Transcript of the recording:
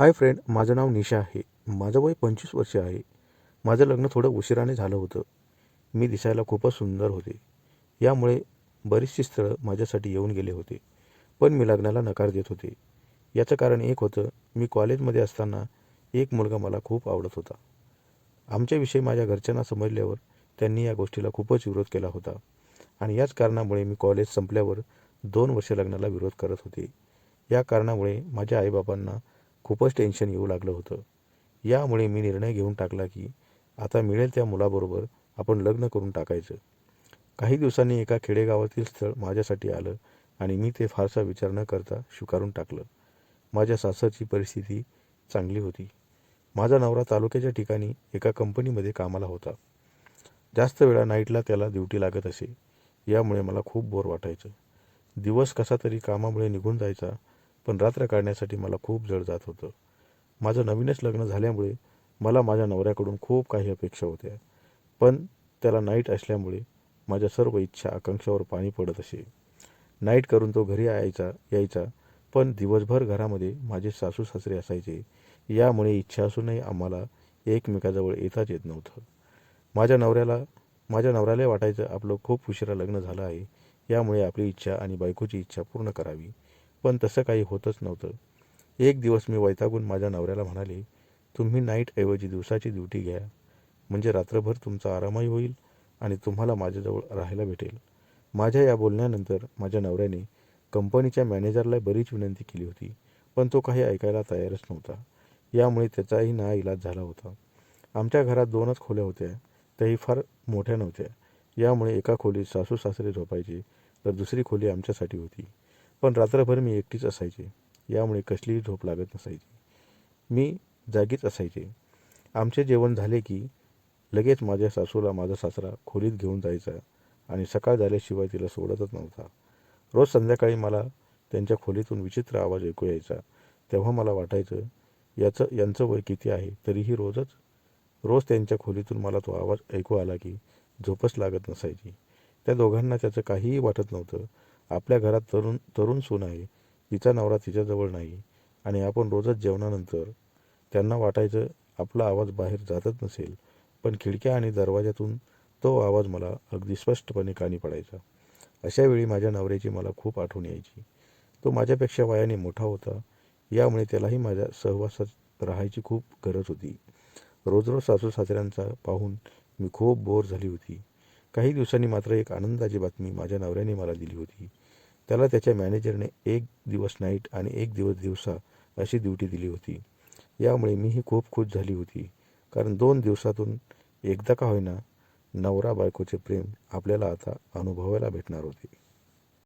Hi friend माझं नाव निशा आहे. माझं वय पंचवीस वर्ष आहे. माझं लग्न थोडं उशिराने झालं होतं. मी दिसायला खूपच सुंदर होते. यामुळे बरीचशी स्थळं माझ्यासाठी येऊन गेले होते. पण मी लग्नाला नकार देत होते. याचं कारण एक होतं मी कॉलेजमध्ये असताना एक मुलगा मला खूप आवडत होता. आमच्याविषयी माझ्या घरच्यांना समजल्यावर त्यांनी या गोष्टीला खूपच विरोध केला होता. आणि याच कारणामुळे मी कॉलेज संपल्यावर दोन वर्ष लग्नाला विरोध करत होते. या कारणामुळे माझ्या आईबाबांना खूपच टेन्शन येऊ लागलं होतं. यामुळे मी निर्णय घेऊन टाकला की आता मिळेल त्या मुलाबरोबर आपण लग्न करून टाकायचं. काही दिवसांनी एका खेडेगावातील स्थळ माझ्यासाठी आलं आणि मी ते फारसा विचार न करता स्वीकारून टाकलं. माझ्या सासरची परिस्थिती चांगली होती. माझा नवरा तालुक्याच्या ठिकाणी एका कंपनीमध्ये कामाला होता. जास्त वेळा नाईटला त्याला ड्युटी लागत असे. यामुळे मला खूप बोर वाटायचं. दिवस कसा तरी कामामुळे निघून जायचा पण रात्र काढण्यासाठी मला खूप जड जात होतं. माझं नवीनच लग्न झाल्यामुळे मला माझ्या नवऱ्याकडून खूप काही अपेक्षा होत्या. पण त्याला नाईट असल्यामुळे माझ्या सर्व इच्छा आकांक्षावर पाणी पडत असे. नाईट करून तो घरी यायचा यायचा पण दिवसभर घरामध्ये माझे सासू सासरे असायचे. यामुळे इच्छा असूनही आम्हाला एकमेकाजवळ येताच येत नव्हतं. माझ्या नवऱ्याला माझ्या नवऱ्याला वाटायचं आपलं खूप उशिरा लग्न झालं आहे. यामुळे आपली इच्छा आणि बायकोची इच्छा पूर्ण करावी. पण तसं काही होतच नव्हतं. एक दिवस मी वैतागून माझ्या नवऱ्याला म्हणाले तुम्ही नाईटऐवजी दिवसाची ड्युटी घ्या. म्हणजे रात्रभर तुमचा आरामही होईल आणि तुम्हाला माझ्याजवळ राहायला भेटेल. माझ्या या बोलण्यानंतर माझ्या नवऱ्याने कंपनीच्या मॅनेजरला बरीच विनंती केली होती पण तो काही ऐकायला तयारच नव्हता. यामुळे त्याचाही ना इलाज झाला होता. आमच्या घरात दोनच खोल्या होत्या त्याही फार मोठ्या नव्हत्या. यामुळे एका खोलीत सासू सासरे झोपायचे तर दुसरी खोली आमच्यासाठी होती. पण रात्रभर मी एकटीच असायचे. यामुळे कसलीही झोप लागत नसायची. मी जागीच असायचे. आमचे जेवण झाले की लगेच माझ्या सासूला माझा सासरा खोलीत घेऊन जायचा आणि सकाळ झाल्याशिवाय तिला सोडतच नव्हता. रोज संध्याकाळी मला त्यांच्या खोलीतून विचित्र आवाज ऐकू यायचा. तेव्हा मला वाटायचं याचं यांचं वय किती आहे? तरीही रोजच? रोज त्यांच्या खोलीतून मला तो आवाज ऐकू आला की झोपच लागत नसायची. त्या दोघांना त्याचं काहीही वाटत नव्हतं. आपल्या घरात तरुण तरुण सून आहे. तिचा नवरा तिच्याजवळ नाही. आणि आपण रोजच जेवणानंतर त्यांना वाटायचं आपला आवाज बाहेर जातच नसेल. पण खिडक्या आणि दरवाजातून तो आवाज मला अगदी स्पष्टपणे कानी पडायचा. अशावेळी माझ्या नवऱ्याची मला खूप आठवण यायची. तो माझ्यापेक्षा वयाने मोठा होता. यामुळे त्यालाही माझ्या सहवासात राहायची खूप गरज होती. रोज रोज सासू सासऱ्यांचा पाहून मी खूप बोर झाली होती. काही दिवसांनी मात्र एक आनंदाची बातमी माझ्या नवऱ्याने मला दिली होती. त्याला त्याच्या मॅनेजरने एक दिवस नाईट आणि एक दिवस दिवसा अशी ड्युटी दिली होती. यामुळे मीही खूप खुश झाली होती. कारण दोन दिवसातून एकदा का होईना नवरा बायकोचे प्रेम आपल्याला आता अनुभवायला भेटणार होते.